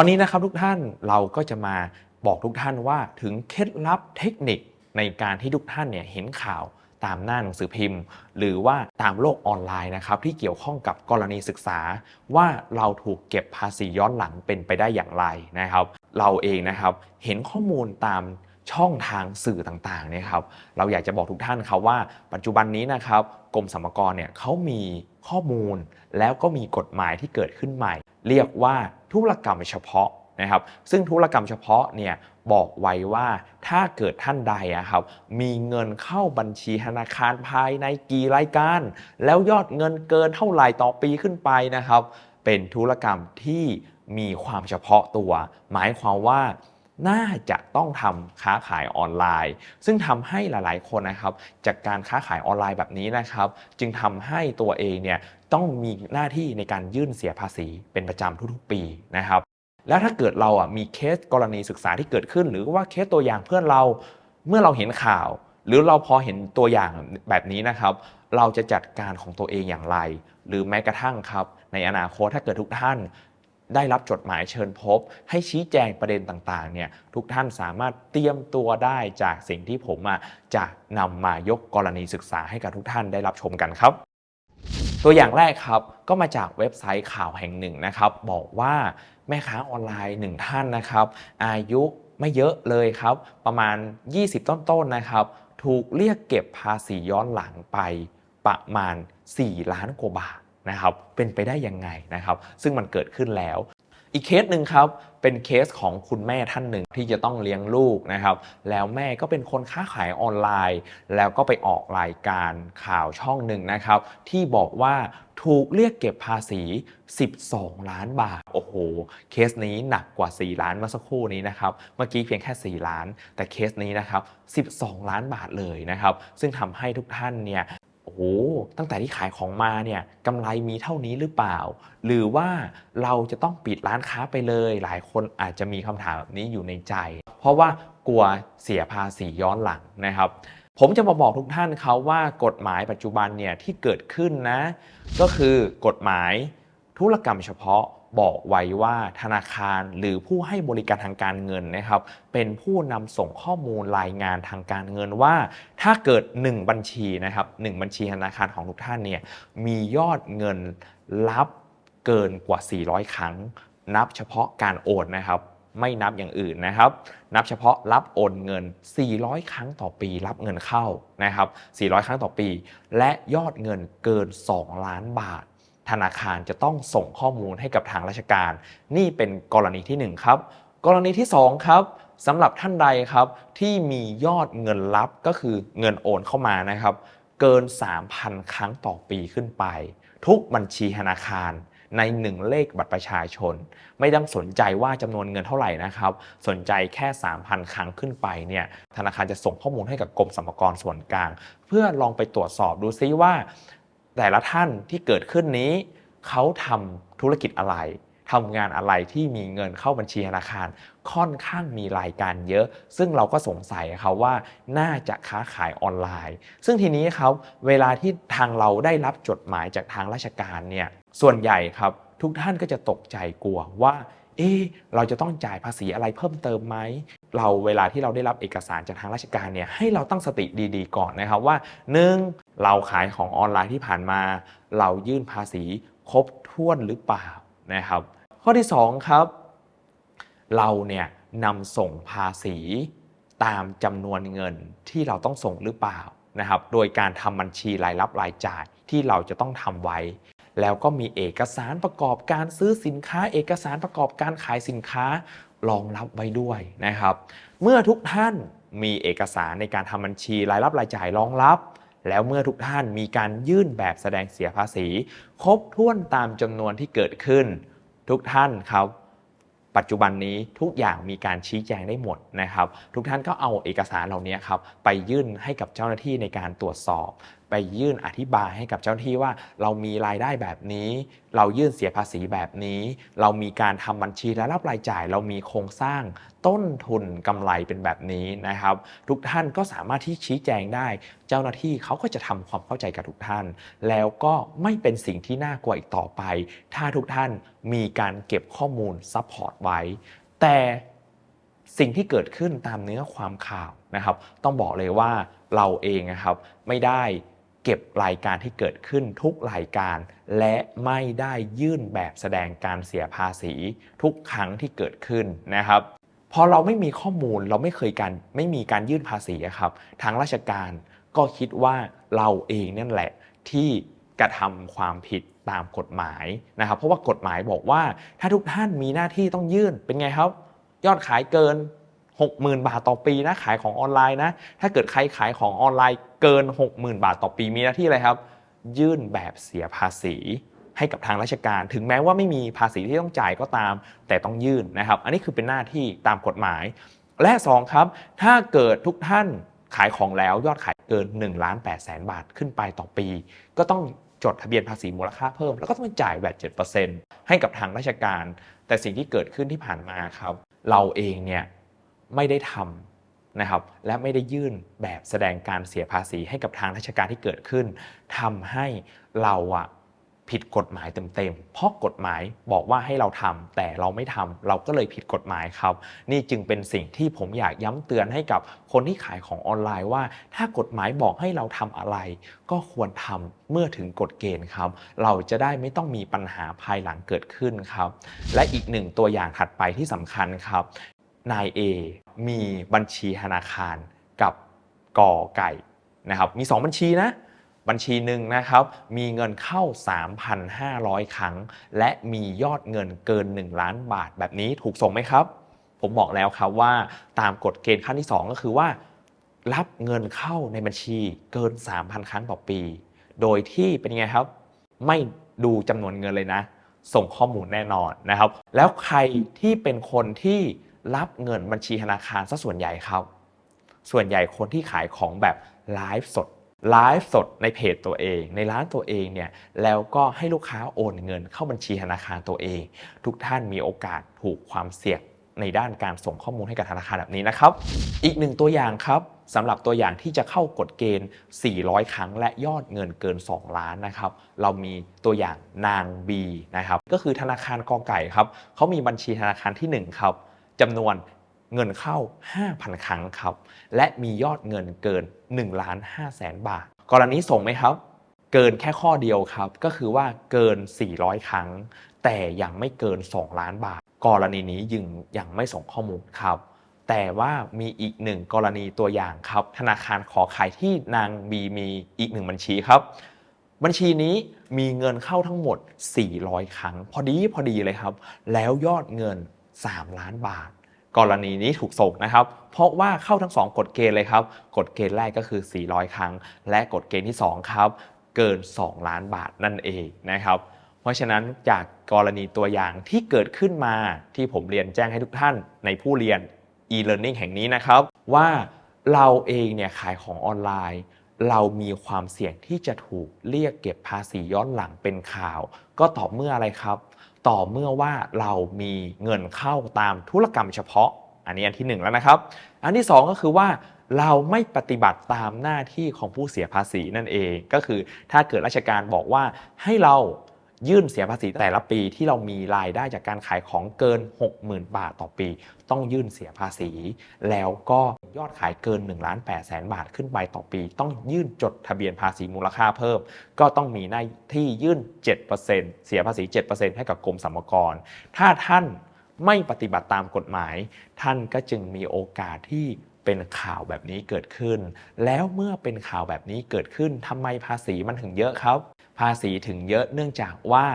อนนี้นะครับทุกท่านเราก็จะมาบอกทุกท่านว่าถึงเคล็ดลับเทคนิคในการที่ทุกท่านเนี่ยเห็นข่าวตามหน้าหนังสือพิมพ์ หรือว่าตามโลกออนไลน์นะครับที่เกี่ยวข้องกับกรณีศึกษา ว่าเราถูกเก็บภาษีย้อนหลังเป็นไปได้อย่างไรนะครับ เราเองนะครับเห็นข้อมูลตามช่องทางสื่อต่างๆเนี่ยครับเราอยากจะบอกทุกท่านครับว่า ปัจจุบันนี้นะครับกรมสรรพากรเนี่ยเขามีข้อมูลแล้วก็มีกฎหมายที่เกิดขึ้นใหม่ เรียกว่าธุรกรรมเฉพาะนะครับ ซึ่งธุรกรรมเฉพาะเนี่ยบอกไว้ว่าถ้าเกิดท่านใดอะครับมีเงินเข้าบัญชีธนาคารภายในกี่รายการ แล้วยอดเงินเกินเท่าไหร่ต่อปีขึ้นไปนะครับ เป็นธุรกรรมที่มีความเฉพาะตัว หมายความว่า น่าจะต้องทำค้าขายออนไลน์ ซึ่งทำให้หลาย ๆ คนนะครับ จากการค้าขายออนไลน์แบบนี้นะครับ จึงทำให้ตัวเองเนี่ยต้องมีหน้าที่ในการยื่นเสียภาษีเป็นประจำทุก ๆ ปีนะครับ แล้วถ้าเกิดเราอะมีเคสกรณีศึกษาที่เกิดขึ้น หรือว่าเคสตัวอย่างเพื่อนเราเมื่อเราเห็นข่าว หรือเราพอเห็นตัวอย่างแบบนี้นะครับ เราจะจัดการของตัวเองอย่างไร หรือแม้กระทั่งครับ ในอนาคตถ้าเกิดทุกท่าน ได้รับจดหมายเชิญพบ ให้ชี้แจงประเด็นต่างๆเนี่ยทุกท่านสามารถเตรียมตัวได้จากสิ่งที่ผมจะนำมายกกรณีศึกษาให้กับทุกท่านได้รับชมกันครับ ตัวอย่างแรกครับก็มาจากเว็บไซต์ข่าวแห่งหนึ่งนะครับ บอกว่าแม่ค้าออนไลน์หนึ่งท่านนะครับ อายุไม่เยอะเลยครับ ประมาณ 20 ต้นๆนะครับ ถูกเรียกเก็บภาษีย้อนหลังไปประมาณ 4 ล้านกว่าบาท นะครับเป็นไปได้ยังไงนะครับ ซึ่งมันเกิดขึ้นแล้ว อีกเคสหนึ่งครับเป็นเคสของคุณแม่ท่านหนึ่งที่จะต้องเลี้ยงลูกนะครับ แล้วแม่ก็เป็นคนค้าขายออนไลน์ แล้วก็ไปออกรายการข่าวช่องหนึ่งนะครับ ที่บอกว่าถูกเรียกเก็บภาษี 12 ล้านบาท โอ้โห เคสนี้หนักกว่า 4 ล้านเมื่อสักครู่นี้นะครับ เมื่อกี้เพียงแค่ 4 ล้าน แต่เคสนี้นะครับ 12 ล้านบาทเลยนะครับ ซึ่งทำให้ทุกท่านเนี่ย โอ้ตั้งแต่ที่ขายของมาเนี่ยกำไรมีเท่านี้หรือเปล่า หรือว่าเราจะต้องปิดร้านค้าไปเลย หลายคนอาจจะมีคำถามแบบนี้อยู่ในใจ เพราะว่ากลัวเสียภาษีย้อนหลังนะครับผมจะมาบอกทุกท่านเขาว่ากฎหมายปัจจุบันเนี่ยที่เกิดขึ้นนะ ก็คือกฎหมายธุรกรรมเฉพาะ บอกไว้ว่าธนาคารหรือผู้ให้บริการทางการเงินนะครับ เป็นผู้นำส่งข้อมูลรายงานทางการเงินว่า ถ้าเกิด 1 บัญชีนะครับหนึ่งบัญชีธนาคารของทุกท่านเนี่ยมียอดเงินรับเกินกว่า 400 ครั้ง นับเฉพาะการโอนนะครับไม่นับอย่างอื่นนะครับ นับเฉพาะรับโอนเงิน 400 ครั้งต่อปี รับเงินเข้านะครับ 400 ครั้งต่อปี และยอดเงินเกิน 2 ล้านบาท ธนาคารจะต้องส่งข้อมูลให้กับทางราชการ นี่เป็นกรณีที่ 1 ครับ กรณีที่ 2 ครับสำหรับท่านใดครับที่มียอดเงินรับก็คือเงินโอนเข้ามานะครับ เกิน 3,000 ครั้งต่อปีขึ้นไป ทุกบัญชีธนาคารใน 1 เลขบัตรประชาชน ไม่ต้องสนใจว่าจำนวนเงินเท่าไหร่นะครับ สนใจแค่ 3,000 ครั้งขึ้นไปเนี่ยธนาคารจะส่งข้อมูลให้กับกรมสรรพากรส่วนกลาง เพื่อลองไปตรวจสอบดูซิว่า แต่ละท่านที่เกิดขึ้นนี้ เขาทำธุรกิจอะไรทำงานอะไรที่มีเงินเข้าบัญชีธนาคาร ค่อนข้างมีรายการเยอะ ซึ่งเราก็สงสัยครับว่าน่าจะค้าขายออนไลน์ ซึ่งทีนี้ครับเวลาที่ทางเราได้รับจดหมายจากทางราชการเนี่ยส่วนใหญ่ครับทุกท่านก็จะตกใจกลัวว่าเอ๊เราจะต้องจ่ายภาษีอะไรเพิ่มเติมไหม เราเวลาที่เราได้รับเอกสารจากทางราชการเนี่ยให้เราตั้งสติดีๆ ก่อนนะครับว่า 1. เราขายของออนไลน์ที่ผ่านมา เรายื่นภาษีครบถ้วนหรือเปล่านะครับ ข้อที่ 2 ครับ เราเนี่ยนำส่งภาษีตามจำนวนเงินที่เราต้องส่งหรือเปล่านะครับ โดยการทำบัญชีรายรับรายจ่ายที่เราจะต้องทำไว้ แล้วก็มีเอกสารประกอบการซื้อสินค้า เอกสารประกอบการขายสินค้ารองรับไว้ด้วยนะครับ เมื่อทุกท่านมีเอกสารในการทำบัญชีรายรับรายจ่ายรองรับ แล้วเมื่อทุกท่านมีการยื่นแบบแสดงเสียภาษี ครบถ้วนตามจำนวนที่เกิดขึ้น ทุกท่านครับปัจจุบันนี้ทุกอย่างมีการชี้แจงได้หมดนะครับ ทุกท่านก็เอาเอกสารเหล่านี้ครับไปยื่นให้กับเจ้าหน้าที่ในการตรวจสอบ ไปยื่นอธิบายให้กับเจ้าหน้าที่ว่า เรามีรายได้แบบนี้ เรายื่นเสียภาษีแบบนี้ เรามีการทำบัญชีและรับรายจ่าย เรามีโครงสร้างต้นทุนกำไรเป็นแบบนี้นะครับ ทุกท่านก็สามารถที่ชี้แจงได้ เจ้าหน้าที่เขาก็จะทำความเข้าใจกับทุกท่าน แล้วก็ไม่เป็นสิ่งที่น่ากลัวอีกต่อไป ถ้าทุกท่านมีการเก็บข้อมูลซัพพอร์ตไว้ แต่สิ่งที่เกิดขึ้นตามเนื้อความข่าวนะครับ ต้องบอกเลยว่าเราเองนะครับ ไม่ได้ เก็บรายการที่เกิดขึ้นทุกรายการ และไม่ได้ยื่นแบบแสดงการเสียภาษี ทุกครั้งที่เกิดขึ้นนะครับพอเราไม่มีข้อมูลเราไม่เคยการไม่มีการยื่นภาษีครับ ทางราชการก็คิดว่าเราเองนั่นแหละที่กระทำความผิดตามกฎหมายนะครับ เพราะว่ากฎหมายบอกว่า ถ้าทุกท่านมีหน้าที่ต้องยื่นเป็นไงครับ ยอดขายเกิน 60,000 บาทต่อปีนะขายของออนไลน์นะถ้าเกิดใครขายของออนไลน์ เกิน 60,000 บาทต่อปีมีหน้าที่อะไรครับ ยื่นแบบเสียภาษีให้กับทางราชการ ถึงแม้ว่าไม่มีภาษีที่ต้องจ่ายก็ตาม แต่ต้องยื่นนะครับ อันนี้คือเป็นหน้าที่ตามกฎหมาย และสองครับ ถ้าเกิดทุกท่านขายของแล้วยอดขายเกิน1ล้าน8แสนบาทขึ้นไปต่อปี ก็ต้องจดทะเบียนภาษีมูลค่าเพิ่ม แล้วก็ต้องจ่ายแบบ7%ให้กับทางราชการ แต่สิ่งที่เกิดขึ้นที่ผ่านมาครับ เราเองเนี่ยไม่ได้ทำ นะครับและไม่ได้ยื่นแบบแสดงการเสียภาษีให้กับทางราชการที่เกิดขึ้นทำให้เราอะผิดกฎหมายเต็มๆ เพราะกฎหมายบอกว่าให้เราทำแต่เราไม่ทำเราก็เลยผิดกฎหมายครับ นี่จึงเป็นสิ่งที่ผมอยากย้ำเตือนให้กับคนที่ขายของออนไลน์ว่า ถ้ากฎหมายบอกให้เราทำอะไร ก็ควรทำเมื่อถึงกฎเกณฑ์ครับ เราจะได้ไม่ต้องมีปัญหาภายหลังเกิดขึ้นครับ และอีกหนึ่งตัวอย่างถัดไปที่สำคัญครับ นาย A มีบัญชีธนาคารกับกอไก่นะครับมี 2 บัญชีนะบัญชีหนึ่งนะครับมีเงินเข้า 3,500 ครั้ง และมียอดเงินเกิน 1 ล้านบาทแบบนี้ถูกส่งไหมครับ ผมบอกแล้วครับว่าตามกฎเกณฑ์ขั้นที่ 2 ก็คือว่า รับเงินเข้าในบัญชีเกิน 3,000 ครั้งต่อปี โดยที่เป็นไงครับ ไม่ดูจำนวนเงินเลยนะ ส่งข้อมูลแน่นอนนะครับ แล้วใครที่เป็นคนที่ รับเงินบัญชีธนาคารซะส่วนใหญ่ครับ ส่วนใหญ่คนที่ขายของแบบไลฟ์สดไลฟ์สดในเพจตัวเอง ในร้านตัวเองเนี่ยแล้วก็ให้ลูกค้าโอนเงินเข้าบัญชีธนาคารตัวเอง ทุกท่านมีโอกาสถูกความเสี่ยงในด้านการส่งข้อมูลให้กับธนาคารแบบนี้นะครับ อีกหนึ่งตัวอย่างครับสำหรับตัวอย่างที่จะเข้ากฎเกณฑ์ 400 ครั้งและยอดเงินเกิน 2 ล้านนะครับ เรามีตัวอย่างนางบีนะครับ ก็คือธนาคารกอไก่ครับเขามีบัญชีธนาคารที่ 1 ครับ จำนวนเงินเข้า 5,000 ครั้งครับ และมียอดเงินเกิน1ล้าน5แสนบาท กรณีส่งไหมครับ เกินแค่ข้อเดียวครับ ก็คือว่าเกิน 400 ครั้ง แต่ยังไม่เกิน 2 ล้านบาท กรณีนี้ยังยังไม่ส่งข้อมูลครับ แต่ว่ามีอีกหนึ่งกรณีตัวอย่างครับ ธนาคารขอขายที่นางบีมีอีกหนึ่งบัญชีครับ บัญชีนี้มีเงินเข้าทั้งหมด 400 ครั้ง พอดีพอดีเลยครับ แล้วยอดเงิน 3 ล้านบาท กรณีนี้ถูกส่งนะครับ เพราะว่าเข้าทั้ง 2 กฎเกณฑ์เลยครับ กฎเกณฑ์แรกก็คือ 400 ครั้ง และกฎเกณฑ์ที่ 2 ครับ เกิน 2 ล้านบาทนั่นเองนะครับเพราะฉะนั้นจากกรณีตัวอย่างที่เกิดขึ้นมาที่ผมเรียนแจ้งให้ทุกท่านในผู้เรียน e-learning แห่งนี้นะครับ ว่าเราเองเนี่ยขายของออนไลน์ เรามีความเสี่ยงที่จะถูกเรียกเก็บภาษีย้อนหลังเป็นข่าว ก็ต่อเมื่ออะไรครับ ต่อเมื่อว่าเรามีเงินเข้าตามธุรกรรมเฉพาะ อันนี้อันที่หนึ่งแล้วนะครับ อันที่สองก็คือว่าเราไม่ปฏิบัติตามหน้าที่ของผู้เสียภาษีนั่นเอง ก็คือถ้าเกิดราชการบอกว่าให้เรา ยื่นเสียภาษีแต่ละปีที่เรามีรายได้จากการขายของเกิน 60,000 บาทต่อปี ต้องยื่นเสียภาษี แล้วก็ยอดขายเกิน1ล้าน8แสนบาทขึ้นไปต่อปี ต้องยื่นจดทะเบียนภาษีมูลค่าเพิ่ม ก็ต้องมีหน้าที่ยื่น 7%เสียภาษี 7%ให้กับกรมสรรพากร ถ้าท่านไม่ปฏิบัติตามกฎหมาย ท่านก็จึงมีโอกาสที่เป็นข่าวแบบนี้เกิดขึ้น แล้วเมื่อเป็นข่าวแบบนี้เกิดขึ้นทำไมภาษีมันถึงเยอะครับ ภาษีถึงเยอะเนื่องจากว่า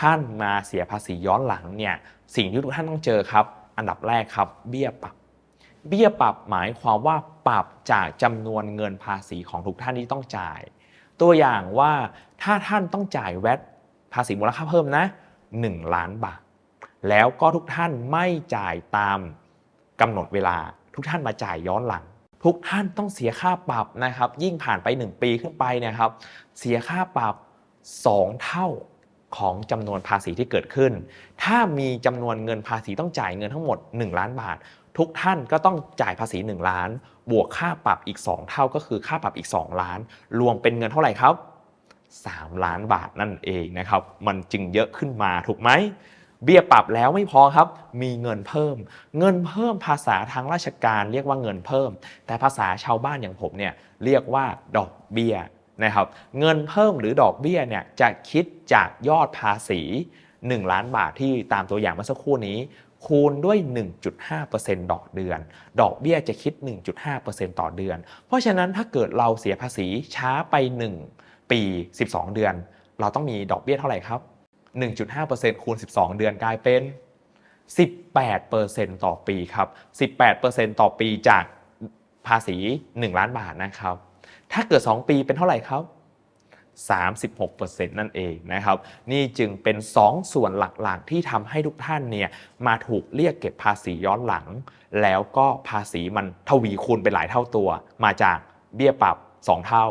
ท่านมาเสียภาษีย้อนหลังเนี่ยสิ่งที่ทุกท่านต้องเจอครับ อันดับแรกครับ เบี้ยปรับ เบี้ยปรับหมายความว่าปรับจากจำนวนเงินภาษีของทุกท่านที่ต้องจ่าย ตัวอย่างว่าถ้าท่านต้องจ่ายแวตภาษีมูลค่าเพิ่มนะ 1 ล้านบาท แล้วก็ทุกท่านไม่จ่ายตามกำหนดเวลา ทุกท่านมาจ่ายย้อนหลัง ทุกท่านต้องเสียค่าปรับนะครับ ยิ่งผ่านไป 1 ปีขึ้นไปเนะครับ เสียค่าปรับ 2 เท่าของจำนวนภาษีที่เกิดขึ้น ถ้ามีจำนวนเงินภาษีต้องจ่ายเงินทั้งหมด 1 ล้านบาท ทุกท่านก็ต้องจ่ายภาษี 1 ล้าน บวกค่าปรับอีก 2 เท่าก็คือค่าปรับอีก 2 ล้าน รวมเป็นเงินเท่าไหร่ครับ 3 ล้านบาทนั่นเองนะครับ มันจึงเยอะขึ้นมาถูกไหม เบี้ยปรับแล้วไม่พอครับ มีเงินเพิ่ม เงินเพิ่มภาษาทางราชการเรียกว่าเงินเพิ่ม แต่ภาษาชาวบ้านอย่างผมเนี่ยเรียกว่าดอกเบี้ย นะครับเงินเพิ่มหรือดอกเบี้ยเนี่ยจะคิดจากยอดภาษี 1 ล้านบาทที่ตามตัวอย่างเมื่อสักครู่นี้ คูณด้วย 1.5%ดอกเดือน ดอกเบี้ยจะคิด 1.5%ต่อเดือน เพราะฉะนั้นถ้าเกิดเราเสียภาษีช้าไป 1 ปี 12 เดือน เราต้องมีดอกเบี้ยเท่าไหร่ครับ 1.5%คูณ 12 เดือนกลายเป็น 18%ต่อปีครับ 18%ต่อปีจากภาษี 1 ล้านบาทนะครับ ถ้าเกิด 2 ปีเป็นเท่าไหร่ครับ36%นั่นเองนะครับ นี่จึงเป็น 2 ส่วนหลักๆ ที่ทำให้ทุกท่านเนี่ยมาถูกเรียกเก็บภาษีย้อนหลัง แล้วก็ภาษีมันทวีคูณไปหลายเท่าตัว มาจากเบี้ยปรับ 2 เท่า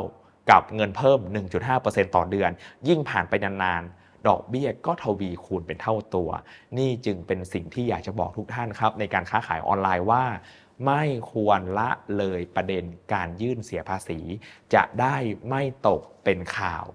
กับเงินเพิ่ม 1.5%ต่อเดือน ยิ่งผ่านไปนานๆ ดอกเบี้ยก็ทวีคูณเป็นเท่าตัว นี่จึงเป็นสิ่งที่อยากจะบอกทุกท่านครับ ในการค้าขายออนไลน์ว่า ไม่ควรละเลยประเด็นการยื่นเสียภาษี จะได้ไม่ตกเป็นข่าว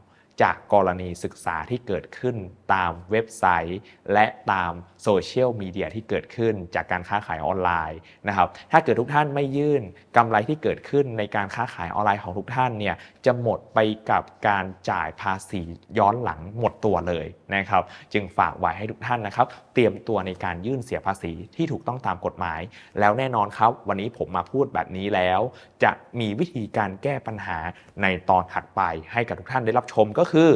จากกรณีศึกษาที่เกิดขึ้นตามเว็บไซต์ และตามโซเชียลมีเดียที่เกิดขึ้นจากการค้าขายออนไลน์นะครับถ้าเกิดทุกท่านไม่ยื่นกำไรที่เกิดขึ้นในการค้าขายออนไลน์ของทุกท่านเนี่ยจะหมดไปกับการจ่ายภาษีย้อนหลังหมดตัวเลยนะครับ จึงฝากไว้ให้ทุกท่านนะครับ ตรียมตัวในการยื่นเสียภาษีที่ถูกต้องตามกฎหมาย แล้วแน่นอนครับ วันนี้ผมมาพูดแบบนี้แล้ว จะมีวิธีการแก้ปัญหาในตอนถัดไป ให้กับทุกท่านได้รับชมก็คือ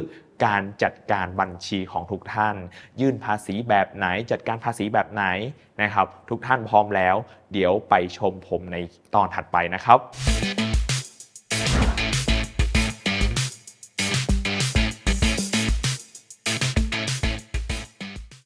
การจัดการบัญชีของทุกท่าน ยื่นภาษีแบบไหน จัดการภาษีแบบไหนนะครับ ทุกท่านพร้อมแล้ว เดี๋ยวไปชมผมในตอนถัดไปนะครับ